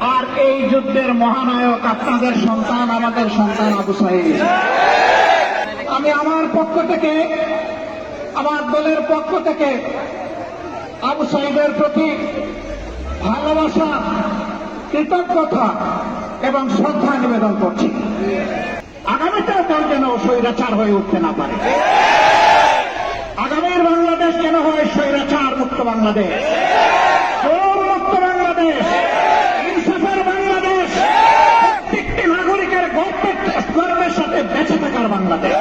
আর এই যুদ্ধের মহানায়ক আপনাদের সন্তান আমাদের সন্তান আবু সাইদ আমি আমার পক্ষ থেকে, আমার দলের পক্ষ থেকে আবু সাইদের প্রতি ভালোবাসা, কৃতজ্ঞতা এবং শ্রদ্ধা নিবেদন করছি। আগামীতেও দল যেন স্বৈরাচার হয়ে উঠতে না পারে। আগামীর বাংলাদেশ যেন হয় স্বৈরাচার মুক্ত বাংলাদেশ চোর মুক্ত বাংলাদেশ ইনসাফের বাংলাদেশ প্রত্যেকটি নাগরিকের গর্বের গর্বের সাথে বেঁচে থাকার বাংলাদেশ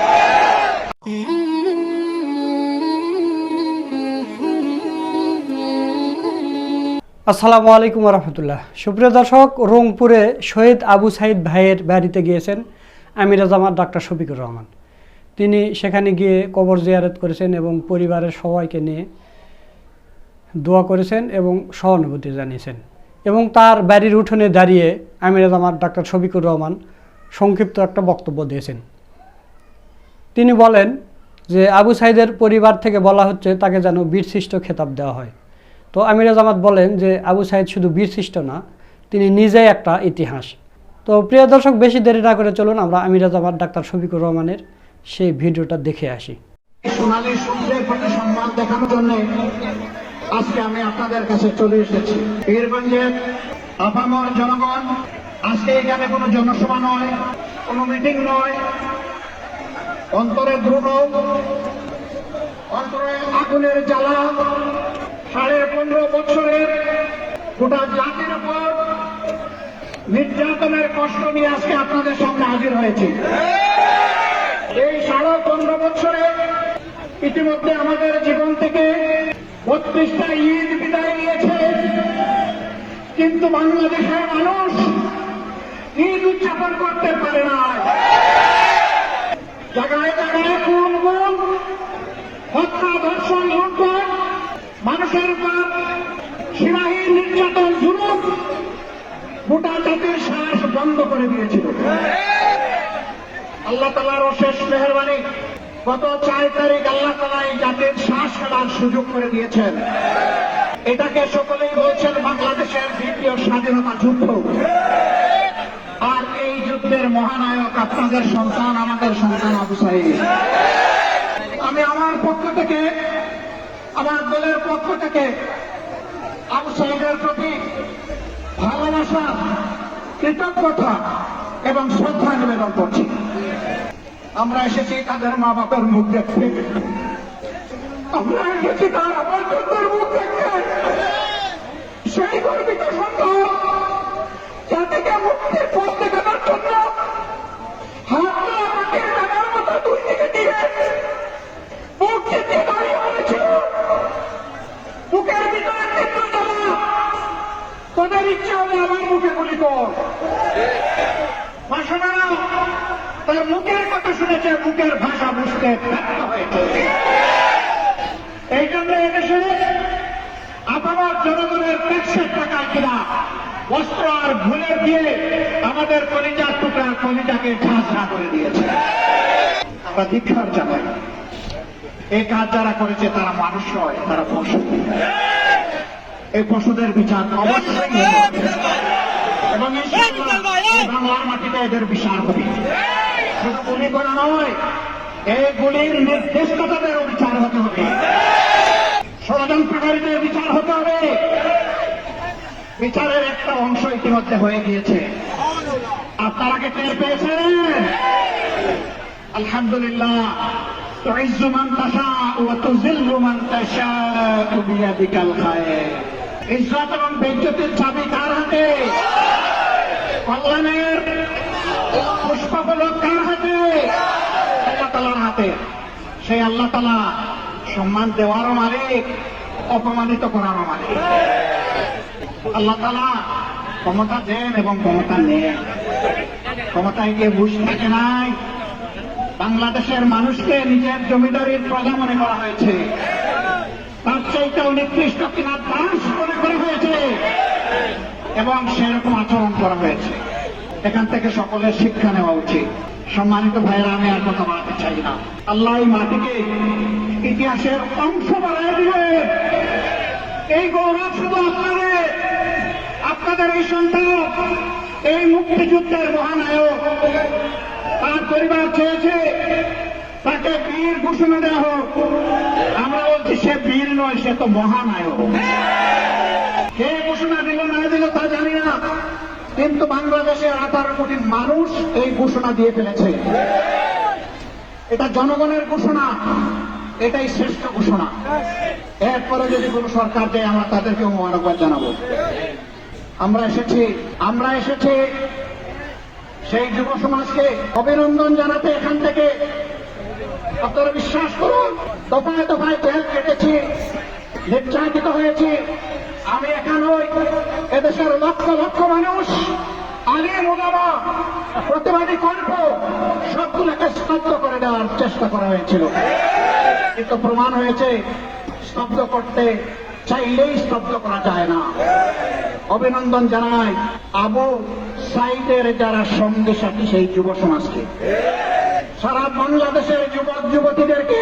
আসসালামু আলাইকুম রহমতুল্লাহ সুপ্রিয় দর্শক, রংপুরে শহীদ আবু সাইদ ভাইয়ের বাড়িতে গিয়েছেন আমির জামাত ডাক্তার শফিকুর রহমান। তিনি সেখানে গিয়ে কবর জিয়ারত করেছেন এবং পরিবারের সবাইকে নিয়ে দোয়া করেছেন এবং সহানুভূতি জানিয়েছেন। এবং তার বাড়ির উঠোনে দাঁড়িয়ে আমির জামাত ডাক্তার শফিকুর রহমান সংক্ষিপ্ত একটা বক্তব্য দিয়েছেন। তিনি বলেন যে, আবু সাইদের পরিবার থেকে বলা হচ্ছে তাকে যেন বীরশিষ্ট খেতাব দেওয়া হয়। তো আমিরা জামাত বলেন যে, আবু সাইদ শুধু বীরশ্রেষ্ঠ না, তিনি নিজেই একটা ইতিহাস। তো প্রিয় দর্শক, বেশি দেরি না করে চলুন, আমরা আমিরা জামাত ডাক্তার শফিকুর রহমানের সেই ভিডিওটা দেখে আসি। সম্মান দেখানোর জন্য আজকে আমি আপনাদের কাছে চলে এসেছি। পীরগঞ্জের আপামর জনগণ আজকে এখানে কোনো জনসভা নয়, কোনো মিটিং নয়। অন্তরে দ্রুত, অন্তরে আগুনের জ্বালা। সাড়ে পনেরো বছরের গোটা জাতির উপর নির্যাতনের কষ্ট নিয়ে আজকে আপনাদের সামনে হাজির হয়েছে। এই সাড়ে পনেরো বছরে ইতিমধ্যে আমাদের জীবন থেকে বত্রিশটা ঈদ বিদায় নিয়েছে। কিন্তু বাংলাদেশের মানুষ ঈদ উদযাপন করতে পারে না। জায়গায় জায়গায় কোন গুণ হত্যা, ধর্ষণ লুণ্ঠন মানুষের উপর সীমাহীন নির্যাতন, জুলুম, গোটা জাতির শ্বাস বন্ধ করে দিয়েছিল। আল্লাহ তালার অশেষ মেহরবানি, গত চার তারিখ আল্লাহ তালা এই জাতির শ্বাস ফেলার সুযোগ করে দিয়েছেন। এটাকে সকলেই বলছেন বাংলাদেশের দ্বিতীয় স্বাধীনতা যুদ্ধ। এই যুদ্ধের মহানায়ক, আপনাদের সন্তান, আমাদের সন্তান আবু সাইদ আমি আমার পক্ষ থেকে, আমার দলের পক্ষ থেকে আবু সাইদের প্রতি ভালোবাসা, কৃতজ্ঞতা এবং শ্রদ্ধা নিবেদন করছি। আমরা এসেছি তাদের মা বাবার মুখ দেখতে। আমরা এসেছি তার আমার মুখ দেখতে। সেই গর্বিত সন্তান জাতিকে মুক্তির পথ দেখানোর জন্য হাত তোলা মাটির মতো দুই দিকে দিয়ে মুখ চেপে দাঁড়িয়ে পড়েছিল বুকের ভিতরে তীব্র জ্বালা তোদের ইচ্ছে হলে আমার মুখে গুলি কর। ভাষণা তার মুখের কথা শুনেছে, মুখের ভাষা বুঝতে ব্যর্থ এই জন্য এদেশে আপামার জনগণের ট্যাক্সের টাকা কিনা বস্ত্র আর ভুলে দিয়ে আমাদের কলিজার টুকরা কলিজাকে ঝাঁঝরা করে দিয়েছে। আমরা দীক্ষার জানাই। এই কাজ যারা করেছে, তারা মানুষ নয়, তারা পশু। এই পশুদের বিচার অবশ্যই এবং বাংলার মাটিতে এদের বিচার হবে। শুধু গুলি করা নয়, এই গুলির নির্দেশকতাদেরও বিচার হতে হবে। ষড়যন্ত্রকারীদের বিচার হতে হবে। বিচারের একটা অংশ ইতিমধ্যে হয়ে গিয়েছে। আপনারা কে টের পেয়েছেন? আলহামদুলিল্লাহ কার হাতে? কার হাতে? সেই আল্লাহ তালা সম্মান দেওয়ারও মালিক, অপমানিত করারও মালিক। আল্লাহ তালা ক্ষমতা দেন এবং ক্ষমতা নেন। ক্ষমতায় গিয়ে বুঝ থাকে নাই। বাংলাদেশের মানুষকে নিজের জমিদারির প্রজা মনে করা হয়েছে। তার চাইতেও নিকৃষ্ট কিনা দাস মনে করা হয়েছে। এবং সেরকম আচরণ করা হয়েছে। এখান থেকে সকলের শিক্ষা নেওয়া উচিত। সম্মানিত ভাইয়েরা, আমি আর কথা বলতে চাই না। আল্লাহ মাটিকে ইতিহাসের অংশ বানায় দিবে। এই গৌরব শুধু আপনাদের আপনাদের এই সন্তান, এই মুক্তিযুদ্ধের মহানায়ক তার পরিবার চেয়েছে, তাকে বীর ঘোষণা দেওয়া হোক। আমরা বলছি সে বীর নয়, সে তো মহানায়ক। কে ঘোষণা দিল না দিল তা জানি না, কিন্তু বাংলাদেশের আঠারো কোটি মানুষ এই ঘোষণা দিয়ে ফেলেছে। এটা জনগণের ঘোষণা, এটাই শ্রেষ্ঠ ঘোষণা। এরপরে যদি কোন সরকার দেয়, আমরা তাদেরকেও মোবারকবাদ জানাব। আমরা এসেছি আমরা এসেছি। সেই যুব সমাজকে অভিনন্দন জানাতে এখান থেকে। আপনারা বিশ্বাস করুন, দফায় দফায় জেল কেটেছি, নির্যাতিত হয়েছি। আমি এখানে এদেশের লক্ষ লক্ষ মানুষ, আলী মোলামা প্রতিবাদী কণ্ঠ সবগুলোকে স্তব্ধ করে দেওয়ার চেষ্টা করা হয়েছিল। কিন্তু প্রমাণ হয়েছে, স্তব্ধ করতে চাইলেই স্তব্ধ করা যায় না। অভিনন্দন জানাই, আবু সাইদের যারা সঙ্গে সাথী, সেই যুব সমাজকে। সারা বাংলাদেশের যুবক, যুবতীদেরকে,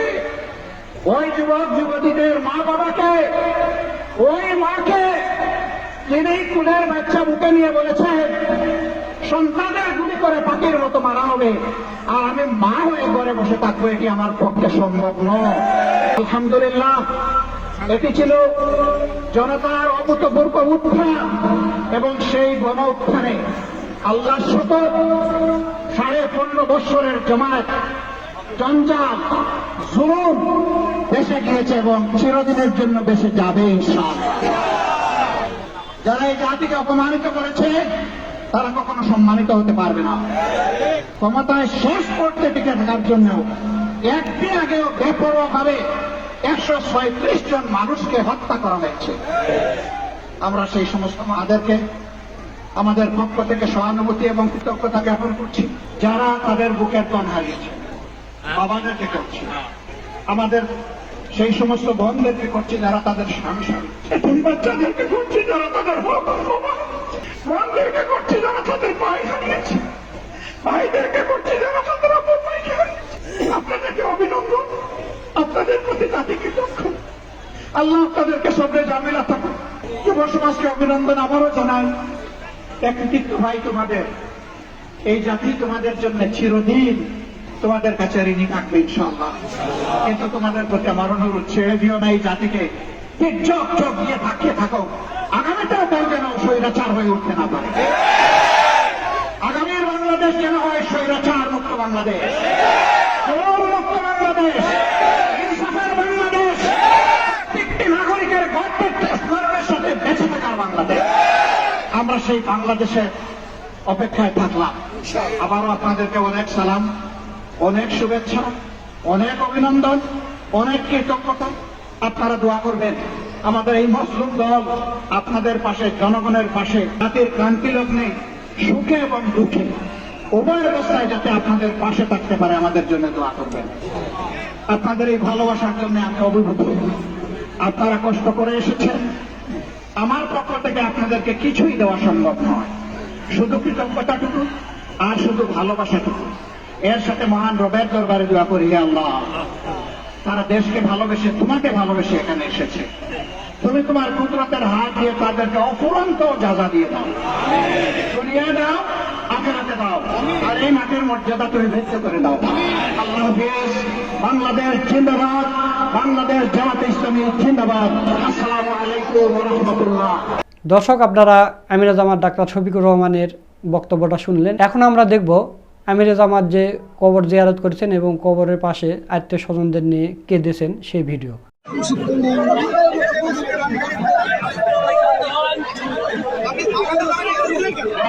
ওই যুবক, যুবতীদের মা বাবাকে ওই মাকে যিনি কুলের বাচ্চা বুকে নিয়ে বলেছেন সন্তানের গুলি করে পাখির মতো মারা হবে, আর আমি মা হয়ে ঘরে বসে থাকব, এটি আমার পক্ষে সম্ভব নয়। আলহামদুলিল্লাহ এটি ছিল জনতার অভূতপূর্ব উত্থান এবং সেই গণ উত্থানে আল্লাহ শত সাড়ে পনেরো বৎসরের জমায়েত, জঞ্জাল, জুলুম দেশে গিয়েছে এবং চিরদিনের জন্য দেশে যাবে যারা এই জাতিকে অপমানিত করেছে, তারা কখনো সম্মানিত হতে পারবে না। ক্ষমতায় শেষ করতে টিকে থাকার জন্য একদিন আগেও বেপরোয়া ভাবে একশো ছয়ত্রিশ জন মানুষকে হত্যা করা হয়েছে। আমরা সেই সমস্ত মাদেরকে, আমাদের পক্ষ থেকে সহানুভূতি এবং কৃতজ্ঞতা জ্ঞাপন করছি, যারা তাদের বুকের তন হারিয়েছে। বাবাদেরকে করছি। আমাদের সেই সমস্ত বোনদেরকে করছি যারা তাদের স্বামী স্বামী। বাচ্চাদেরকে করছি যারা তাদের বাবা করছি যারা তাদের ভাই হারিয়েছে। ভাইদেরকে করছি যারা তাদের আপনাদেরকে অভিনন্দন। আপনাদের প্রতি জাতি কৃতজ্ঞ আল্লাহ আপনাদেরকে সবরে জামিলা থাকুন যুব সমাজকে অভিনন্দন আবারও জানাই। এক কৃতিত্ব ভাই তোমাদের, এই জাতি তোমাদের জন্য চিরদিন তোমাদের কাছে ঋণী থাকবে ইনশাল্লাহ কিন্তু তোমাদের প্রতি আমার অনুরোধ ছেড়ে দিও না এই জাতিকে। চোখ চোখ দিয়ে থাকিয়ে থাকো। আগামীতেও তার যেন স্বৈরাচার হয়ে উঠতে না পারে। আগামীর বাংলাদেশ যেন হয় স্বৈরাচার মুক্ত বাংলাদেশ চোর মুক্ত বাংলাদেশ ইনসাফের বাংলাদেশ প্রত্যেকটি নাগরিকের গর্বের সাথে বেঁচে থাকার বাংলাদেশ। আমরা সেই বাংলাদেশের অপেক্ষায় থাকলাম। আবারও আপনাদেরকে অনেক সালাম, অনেক শুভেচ্ছা, অনেক অভিনন্দন, অনেক কৃতজ্ঞতা। আপনারা দোয়া করবেন, আমাদের এই মজলুম দল আপনাদের পাশে, জনগণের পাশে, জাতির ক্রান্তি লগ্নে সুখে এবং দুঃখে উভয় অবস্থায় যাতে আপনাদের পাশে থাকতে পারে, আমাদের জন্য দোয়া করবেন। আপনাদের এই ভালোবাসার জন্য আমি অভিভূত। আপনারা কষ্ট করে এসেছেন আমার পক্ষ থেকে আপনাদেরকে কিছুই দেওয়া সম্ভব নয়। শুধু কৃতজ্ঞতাটুকু আর শুধু ভালোবাসাটুকু। এর সাথে মহান রবের দরবারে দোয়া করি আল্লাহ। তারা দেশকে ভালোবেসে, তোমাকে ভালোবেসে এখানে এসেছে। তুমি তোমার কুদরতের হাত দিয়ে তাদেরকে অফুরন্ত যাজা দিয়ে দাও। দুনিয়া দাও আখেরাতে দাও। আর এই মাঠের মর্যাদা তুমি ভেদ্য করে দাও। আল্লাহ বাংলাদেশ জিন্দাবাদ, বাংলাদেশ জামাতে ইসলামী জিন্দাবাদ। আসসালামু আলাইকুম রহমতুল্লাহ। দর্শক, আপনারা আমিরা জামাত ডাক্তার শফিকুর রহমানের বক্তব্যটা শুনলেন। এখন আমরা দেখব আমিরা জামাত যে কবর জিয়ারত করেছেন এবং কবরের পাশে আত্মীয় স্বজনদের নিয়ে কেঁদেছেন সেই ভিডিও।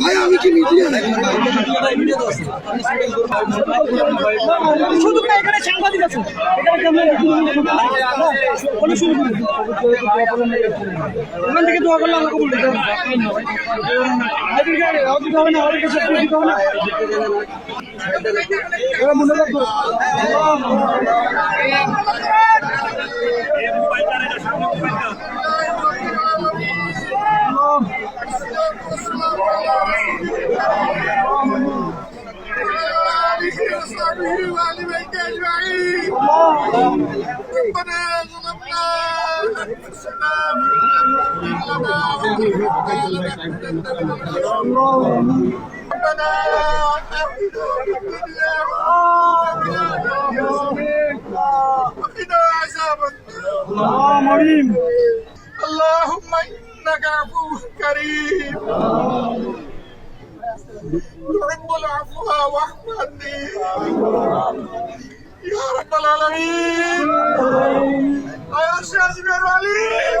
ভাই আমি কি মিডিয়া নাকি শুধু এখানে সাংবাদিক আছে ক্যামেরা ওখান থেকে দোয়া করলে আমাকে বলতে কিছু হবে না মনে রাখব ربنا آتنا في الدنيا وقنا عذاب النار اللهم إنك عفو كريم تحب العفو واعف عني يا رب العالمين يا شاذب العليم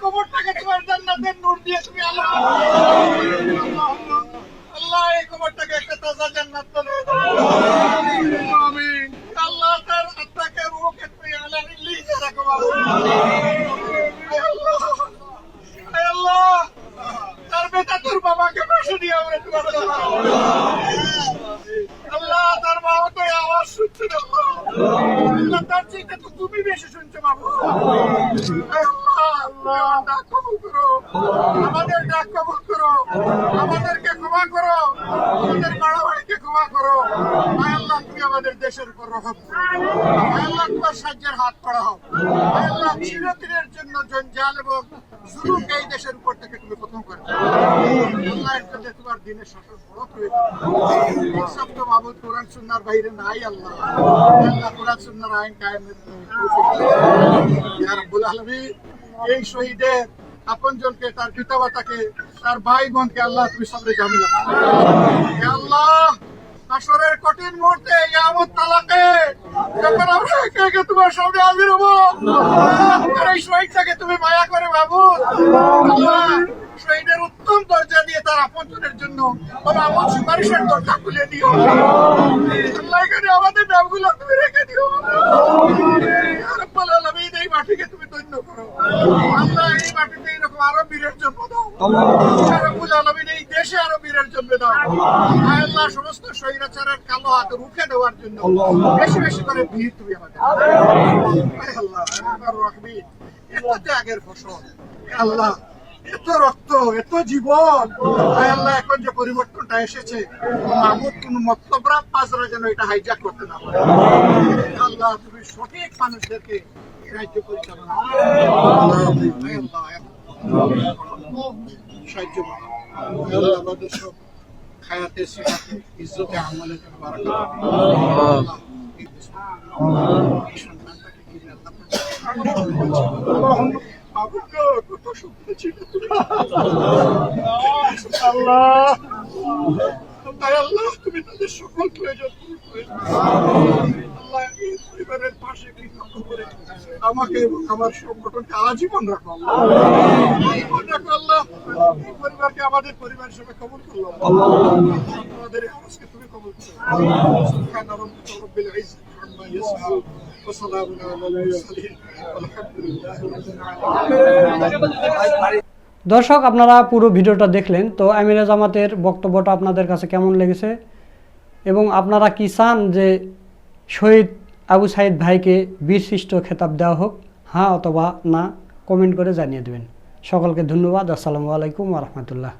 কবরটাকে তোমার জান্নাতের নূর আল্লাহ এই কবরটাকে আল্লাহ তার আত্মাকে রূহকে তুমি রাখো আল্লাহ। আয় আল্লাহ। তার তোর বাবাকে পাশে দিয়ে আমরা তার বাবা তো আওয়াজ শুনছে না, তার চিন্তা তো তুমি বেশি শুনছো, বাবু। আমাদের ডাক কবুল করো। আমাদেরকে ক্ষমা করো। আমাদের বাড়াবাড়িকে ক্ষমা করো। আল্লাহ, তুমি আমাদের দেশের উপর রহম আল্লাহ, তোমার সাহায্যের হাত পড়াও আয় আল্লাহ, চিরদিনের জন্য জঞ্জাল এবং এই দেশের উপর থেকে তুমি প্রথম করে দাও। আল্লাহ এর জন্য তোমার দিনের শাসন বড় করে দাও। সব তো মাহবুদ কোরআন সুন্নার বাইরে নাই আল্লাহ আল্লাহ কোরআন সুন্নার আইন কায়েমের তুমি তৌফিক দাও। ইয়া এই শহীদের আপনজনকে তার তার ভাই বোনকে আল্লাহ তুমি সবরে জামিলা আল্লাহ আসরের কঠিন মুহূর্তে ইয়ামত তালাকে যখন আমরা একে একে তোমার সামনে হাজির হব এই শহীদটাকে তুমি মায়া করে বাবু শহীদের উত্তম দরজা দিয়ে তার আপনজনের জন্য তোমার আমল সুপারিশের দরজা খুলে দিও। আল্লাহ এখানে আমাদের নামগুলো তুমি রেখে দিও। এই মাটিকে তুমি ধন্য করো। আল্লাহ এই মাটিতে এরকম আরও বীরের জন্ম দাও। আলামিন, দেশে আরও বীরের জন্ম দাও। সমস্ত স্বৈরাচারের কালো হাত রুখে দেওয়ার জন্য বেশি বেশি করে বীর তুমি আমার এত ত্যাগের ফসল। আল্লাহ, এত রক্ত, এত জীবন। আল্লাহ, এখন যে পরিবর্তনটা এসেছে কোন পাঁচরা যেন এটা হাইজাক করতে না পারে। আল্লাহ, তুমি সঠিক মানুষদেরকে রাজ্য পরিচালনা সাহায্য করো। আমাদের সব খায়াতে সিফাতে ইজ্জতে আমলে বারাকা আল্লাহ, এই এই সন্তানটাকে কি আল্লাহ। বাবুর কত স্বপ্ন ছিল তুমি আল্লাহ আল্লাহ তুমি তাদের সকল প্রয়োজন আমাকে আমার সংগঠনকে আজীবন রাখো পরিবারকে আমাদের পরিবার হিসেবে দর্শক, আপনারা পুরো ভিডিওটা দেখলেন, তো আমিরা জামাতের বক্তব্যটা আপনাদের কাছে কেমন লেগেছে? এবং আপনারা কি চান যে শহীদ আবু সাইদ ভাইকে বীরশ্রেষ্ঠ খেতাব দেওয়া হোক? হ্যাঁ অথবা না, কমেন্ট করে জানিয়ে দেবেন। সকলকে ধন্যবাদ। আসসালামু আলাইকুম রহমতুল্লাহ।